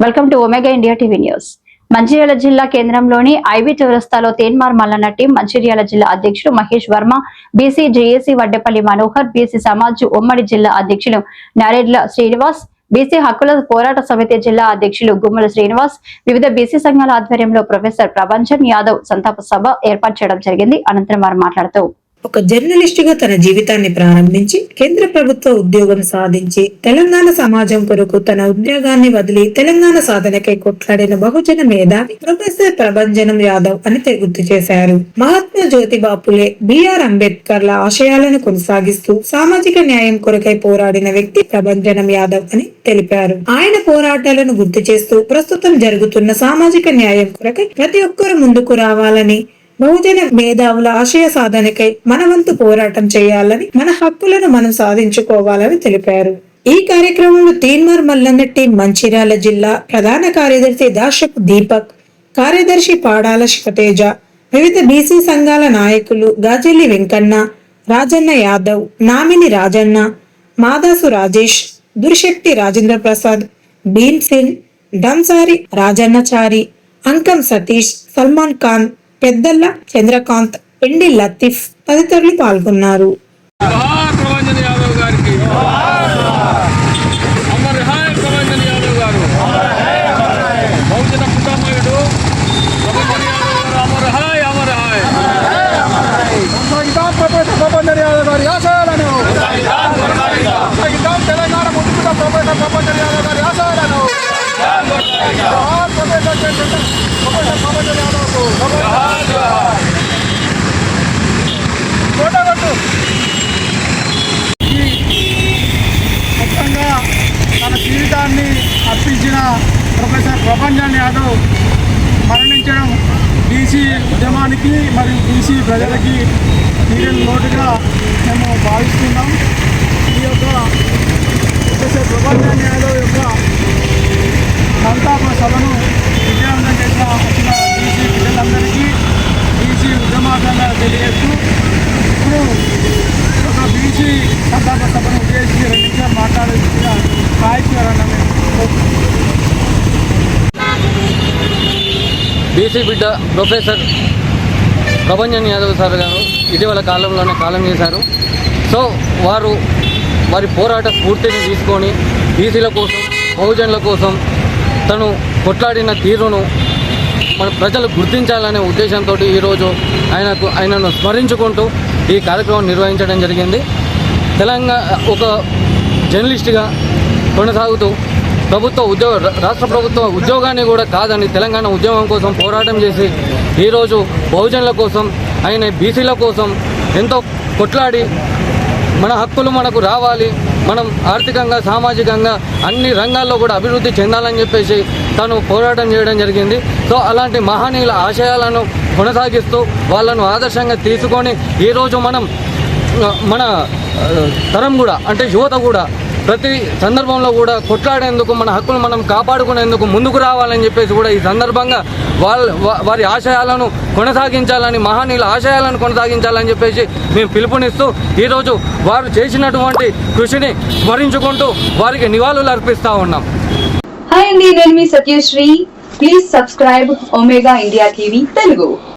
Welcome to Omega India TV news Mancherial జిల్లా కేంద్రంలోని IB చౌరస్తాలో తేన్మార్ మల్లన్న టీం మంచిర్యాల జిల్లా అధ్యక్షుడు Mahesh Varma BC JAC Vaddapalli Manohar BC Samaj ఉమ్మడి జిల్లా అధ్యక్షులు నరేడ్ల శ్రీనివాస్ బీసీ హక్కుల పోరాట సమితి జిల్లా అధ్యక్షులు గుమ్మల శ్రీనివాస్ వివిధ బీసీ సంఘాల ఆధ్వర్యంలో ప్రొఫెసర్ ప్రభంజన్ యాదవ్ సంతాప సభ ఏర్పాటు చేయడం జరిగింది. అనంతరం వారు మాట్లాడుతూ ఒక జర్నలిస్టుగా తన జీవితాన్ని ప్రారంభించి కేంద్ర ప్రభుత్వ ఉద్యోగం సాధించి తెలంగాణ సమాజం కొరకు తన ఉద్యోగాన్ని వదిలి తెలంగాణ సాధనకై కొట్లాడిన బహుజన మేధావి ప్రొఫెసర్ ప్రభంజనం యాదవ్ అని గుర్తు చేశారు. మహాత్మా జ్యోతిబా పులే బిఆర్ అంబేద్కర్ల ఆశయాలను కొనసాగిస్తూ సామాజిక న్యాయం కొరకై పోరాడిన వ్యక్తి ప్రభంజనం యాదవ్ అని తెలిపారు. ఆయన పోరాటాలను గుర్తు చేస్తూ ప్రస్తుతం జరుగుతున్న సామాజిక న్యాయం కొరకై ప్రతి ఒక్కరూ ముందుకు రావాలని బహుజన మేధావుల ఆశయ సాధనకై మనవంతు పోరాటం చేయాలని మన హక్కులను మనం సాధించుకోవాలని తెలిపారు. ఈ కార్యక్రమంలో తీన్మార్ మల్లన్న టీం మంచిర్యాల జిల్లా ప్రధాన కార్యదర్శి దాశపు దీపక్ కార్యదర్శి పాడాల శివతేజ వివిధ బీసీ సంఘాల నాయకులు గాజల్లి వెంకన్న రాజన్న యాదవ్ నామిని రాజన్న మాదాసు రాజేష్ దుర్శక్తి రాజేంద్ర ప్రసాద్ భీమ్ సింగ్ డంసారి రాజన్నచారి అంకం సతీష్ సల్మాన్ ఖాన్ పెద్దల్ల చంద్రకాంత్ ఎండి లతీఫ్ తదితరులు పాల్గొన్నారు. జోహార్ ప్రభంజన్ యాదవ్ గారికి అమర్ హాయ్ ప్రభంజన్ యాదవ్ గారు బహుజన కుటుంబీయుడు ప్రభంజన్ యాదవ్ గారు అమర్ హాయ్ అమర్ హాయ్ కొనసాగిద్దాం ప్రొఫెసర్ ప్రభంజన్ యాదవ్ గారి ఆశయాలను కొనసాగిద్దాం తెలంగాణ ముందుకున్న ప్రొఫెసర్ ప్రభంజన్ యాదవ్ గారి ఆశయాలను జోహార్ ప్రొఫెసర్ ప్రొఫెసర్ ప్రభంజన్ యాదవ్కు కొట్టు మొత్తంగా తన జీవితాన్ని అర్పించిన ప్రొఫెసర్ ప్రభంజన్ యాదవ్ మరణించడం బీసీ ఉద్యమానికి మరియు బీసీ ప్రజలకి తీరని లోటుగా మేము భావిస్తున్నాం. ఈ యొక్క ప్రొఫెసర్ ప్రభంజన్ యాదవ్ యొక్క సంతాప సభను విజయవంతం చేసిన వచ్చిన బీసీ ప్రజలందరికీ బీసీ ఉద్యమార్థంగా తెలియజేస్తూ ఇప్పుడు ఒక బీసీ సంతాప సభను ఉద్దేశించి రెండు నిమిషాలు బీసీ బిడ్డ ప్రొఫెసర్ ప్రభంజన్ యాదవ్ సార్ గారు ఇటీవల కాలంలోనే కాలం చేశారు. సో వారు వారి పోరాట స్ఫూర్తిని తీసుకొని బీసీల కోసం బహుజనుల కోసం తను కొట్లాడిన తీరును మన ప్రజలు గుర్తించాలనే ఉద్దేశంతో ఈరోజు ఆయనకు ఆయనను స్మరించుకుంటూ ఈ కార్యక్రమం నిర్వహించడం జరిగింది. తెలంగాణ ఒక జర్నలిస్ట్గా కొనసాగుతూ ప్రభుత్వ ఉద్యోగ రాష్ట్ర ప్రభుత్వ ఉద్యోగాన్ని కూడా కాదని తెలంగాణ ఉద్యమం కోసం పోరాటం చేసి ఈరోజు బహుజనుల కోసం ఆయన బీసీల కోసం ఎంతో కొట్లాడి మన హక్కులు మనకు రావాలి. మనం ఆర్థికంగా సామాజికంగా అన్ని రంగాల్లో కూడా అభివృద్ధి చెందాలని చెప్పేసి తను పోరాటం చేయడం జరిగింది. సో అలాంటి మహనీయుల ఆశయాలను కొనసాగిస్తూ వాళ్ళను ఆదర్శంగా తీసుకొని ఈరోజు మనం మన తరం కూడా అంటే యువత కూడా ప్రతి సందర్భంలో కూడా కొట్లాడేందుకు మన హక్కులు మనం కాపాడుకునేందుకు ముందుకు రావాలని చెప్పేసి కూడా ఈ సందర్భంగా వాళ్ళ వారి ఆశయాలను కొనసాగించాలని మహానీయుల ఆశయాలను కొనసాగించాలని చెప్పేసి మేము పిలుపునిస్తూ ఈరోజు వారు చేసినటువంటి కృషిని స్మరించుకుంటూ వారికి నివాళులు అర్పిస్తూ ఉన్నాం. హాయ్ అండి నేను మీ Satyasri. Please subscribe Omega India TV Telugu.